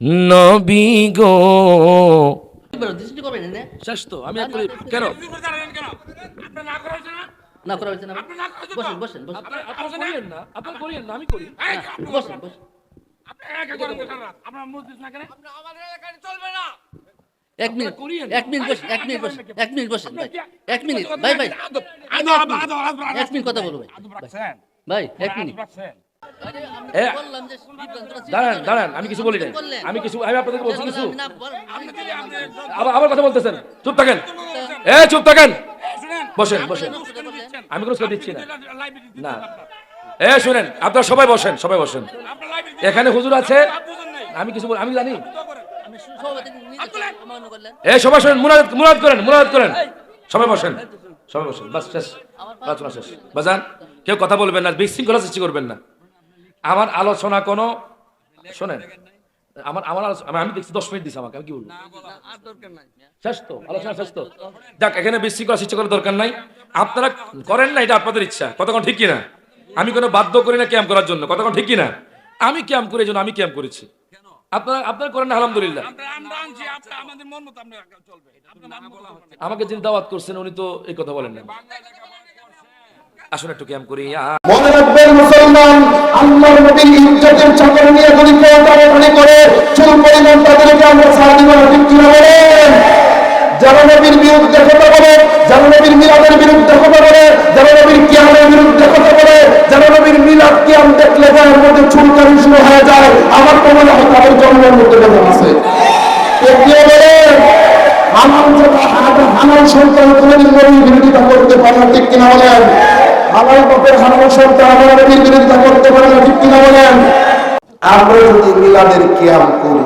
নবী গো। শেষ তো আমি কেন? না করা হয়েছে না। বসেন বসেন বসেন। না আপনার করিয়েন না। আমি করি। বসেন বসেন। এক মিনিট এক মিনিট বসেন এক মিনিট বসেন এক মিনিট বসেন ভাই। এক মিনিট ভাই ভাই। এক মিনিট। কথা বলব ভাই। ভাই এক মিনিট। আমি কিছু বলি নাই। আমি কিছু আমি আপনাদেরকে বলছি কিছু। আবার কথা বলতেছেন। চুপ থাকেন। এ, চুপ থাকেন। বসেন বসেন। আমি কোনো দিচ্ছি না। না। এ, শুনেন, আপনারা সবাই বসেন সবাই বসেন। এখানে হুজুর আছে। আমি কিছু আমি জানি। এ, সবাই শুনেন মুনাদ মুনাদ করেন মুনাদ করেন। সবাই বসেন সবাই বসেন। বাস শেষ। আলোচনা শেষ। বাজান, কেউ কথা বলবেন না, বিশৃঙ্খলা সৃষ্টি করবেন না। আমার আলোচনা কোনো শোনেন আমার আমার আলোচনা আমি- আমি দেখছি দশ মিনিট দিছি আমাকে আমি কি বলব? আর শেষ তো আলোচনা শেষ তো। যাক এখানে বিশৃঙ্খলা সৃষ্টি করার দরকার নাই। আপনারা করেন না এটা আপনাদের ইচ্ছা কতক্ষণ ঠিক কিনা? আমি কোনো বাধ্য করি না ক্যাম্প করার জন্য কতক্ষণ ঠিক কিনা? আমি ক্যাম্প করে এই জন্য আমি ক্যাম্প করেছি। আপনারা আপনারা করেন না আলহামদুলিল্লাহ। আমাকে যিনি দাওয়াত করছেন উনি তো এই কথা বলেন না। আসুন একটু ক্যাম্প করি। মনে রাখবেন মুসলমান, আল্লাহর নবীর ইজ্জতের চাকর নিয়ে যদি কেউ টানাটানি করে চুল পরিমাণ তাদেরকে আমরা ছাড় দিব না, ঠিক কিনা বলেন? যারা নবীর বিরুদ্ধে কথা বলে, যারা নবীর মিলাদের বিরুদ্ধে কথা বলে, যারা নবীর কিয়ামের বিরুদ্ধে কথা বলে, যারা নবীর মিলাদ কিয়াম দেখলে গায়ের মধ্যে চুলকানি শুরু হয়ে যায়, আমার তো মনে হয় তাদের জন্মের মধ্যে বেদন আছে। আমার হানাল সন্তান নবীর বিরোধিতা করতে পারে না, ঠিক কিনা বলেন? আমার নবীর বিরোধিতা করতে পারে না, ঠিক কিনা বলেন? আমরা যদি মিলাদের করি,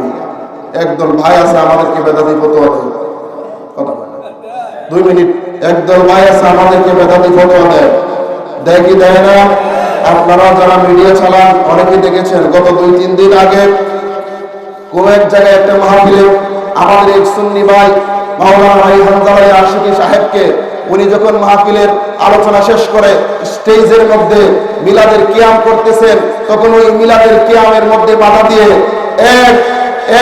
একদল ভাই আছে, আমাদেরকে বেদাতি ফতোয়া দেয় দুই মিনিট। একদল ভাই আছে, আমাদেরকে দেয় দেয় কি দেয় না? আপনারা যারা মিডিয়া চালান অনেকে দেখেছেন, গত দুই, তিন দিন আগে কোন এক জায়গায় একটা মাহফিলে আমাদের এক সুন্নি ভাই, মাওলানা ভাই হামজা ভাই আশিকি সাহেবকে উনি যখন মাহফিলের আলোচনা শেষ করে স্টেজের মধ্যে মিলাদের কিয়াম করতেছেন, তখন ওই মিলাদের কিয়ামের মধ্যে বাধা দিয়ে এক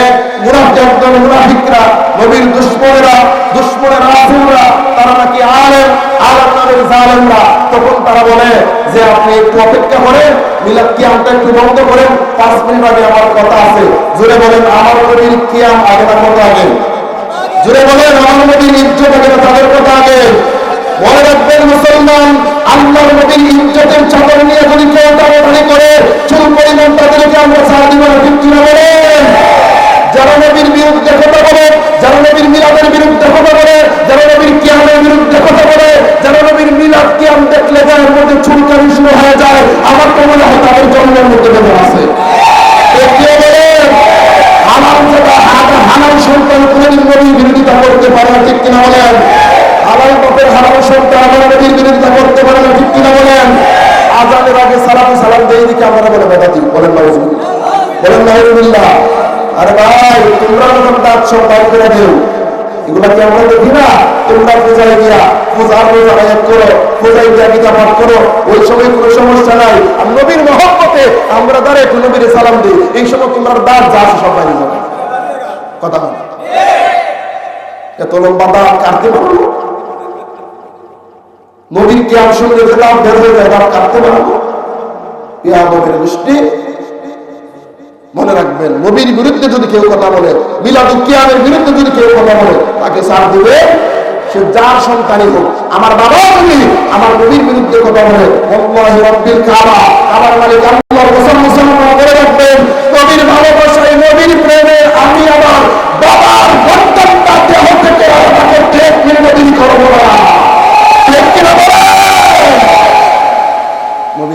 এক মুনাফিক দল মুনাফিকরা, নবীর দুশ্মনেরা, দুশ্মনের রাসূলরা, তারা নাকি আলেম আলেম জালেমরা, তখন তারা বলে যে আপনি একটু অপেক্ষা করেন, মিলাদ কিয়ামটা একটু বন্ধ করেন, পাঁচ মিনিট আগে আমার কথা আছে। জোরে বলেন, আমার নবীর কিয়াম আগে না কথা আগে। জোরে বলেন, আমার নবীর ইজ্জত আগে না তাদের কথা আগে। মনে রাখবেন, মুসলমান, আল্লাহর নবীর ইজ্জতের চাদর নিয়ে যদি কেউ টানাটানি করে, চুল পরিমাণ তাদেরকে আমরা ছাড় দিব না, ঠিক কিনা বলেন যারা নবীর বিরুদ্ধে কথা বলে, যারা নবীর মিলাদের বিরুদ্ধে কথা বলে, যারা নবীর কিয়ামের বিরুদ্ধে কথা বলে, যারা নবীর মিলাদ কিয়াম দেখলে গায়ের মধ্যে চুলকানি শুরু হয়ে যায়, আমার তো মনে হয় তাদের জন্মের মধ্যে বেদন আছে আমার যেটা হালাল সন্তান কোনদিন নবীর বিরোধিতা করতে পারে না, ঠিক কিনা বলেন বিরোধিতা করতে পারে না, ঠিক কিনা বলেন? আজানের আগে সালাম সালাম দিয়ে দিকে আমরা বলে বেদাতি বলেন বলেন, নাউজুবিল্লাহ। আরে ভাই, তোমরা যখন দাঁত সব করে দিও। এগুলা কি আমরা দেখি না? তোমরা পূজায় গিয়া পূজার রোজা আয়াত করো পূজায় গিয়া গীতা পাঠ করো। ওই সময় কোনো সমস্যা নাই। আর নবীর মহব্বতে আমরা দাঁড়ে একটু নবীর সালাম দিই। এই সময় তোমরা যা আছে সব বাইরে যাবে। কথা এত লম্বা দাঁত কাটতে পারব নবীর কিয়াম শুনলে যে দাঁত বের হয়ে যায় দাঁত কাটতে পারব ইয়া দৃষ্টি। মনে রাখবেন, নবীর বিরুদ্ধে যদি কেউ কথা বলে মিলাদ কিয়ামের বিরুদ্ধে যদি কেউ কথা বলে, তাকে সার দিবে সে যার সন্তানই হোক। আমার বাবা যদি আমার নবীর বিরুদ্ধে কথা বলে রাব্বিল কাবা আমার মালিক আল্লাহর কসম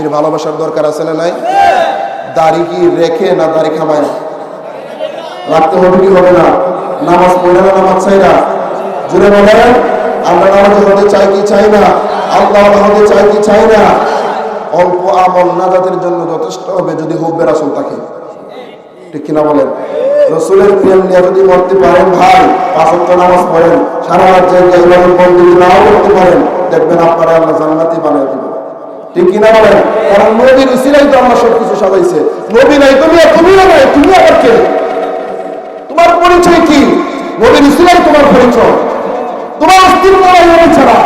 নবীর ভালোবাসার দরকার আছে না নাই? দাড়ি কি রেখে না দাড়ি খামায়? রাখতে হবে কি হবে না? নামাজ পড়ে না নামাজ চাই না? জুড়ে বলেন আমরা নামাজ হতে চাই কি চাই না? আল্লাহ হতে চাই কি চাই না? অল্প আমল নাজাতের জন্য যথেষ্ট হবে যদি হুব্বে রাসুল তাকে ঠিক কিনা বলেন? রসুলের প্রেম নিয়ে যদি মরতে পারেন ভাই, পাঁচ নামাজ পড়েন, সারা রাত জায়গায় ইমাম নাও করতে পারেন। দেখবেন আপনারা আল্লাহ জান্নাতি বানিয়ে দিবেন। ঠিক কিনা বলেন? কারণ নবীর উসিলাই তো আমরা সবকিছু সাজাইছে। নবী নাই, তুমি তুমি নাই, তুমি আবার কে? তোমার পরিচয় তোমার অস্তিত্ব নাই নবী ছাড়া।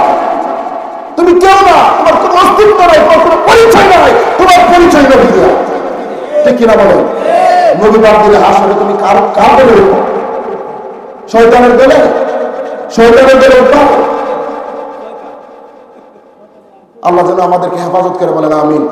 তুমি কেউ না, তোমার কোনো অস্তিত্ব নাই, তোমার কোনো পরিচয় নাই, তোমার পরিচয় নবী দিয়া। ঠিক কিনা বলো নবী বাদ দিলে আসলে তুমি কার কার বলে শয়তানের বেলে শয়তানের বেলে উঠবা? আল্লাহ যেন আমাদেরকে হেফাজত করে বলেন আমিন।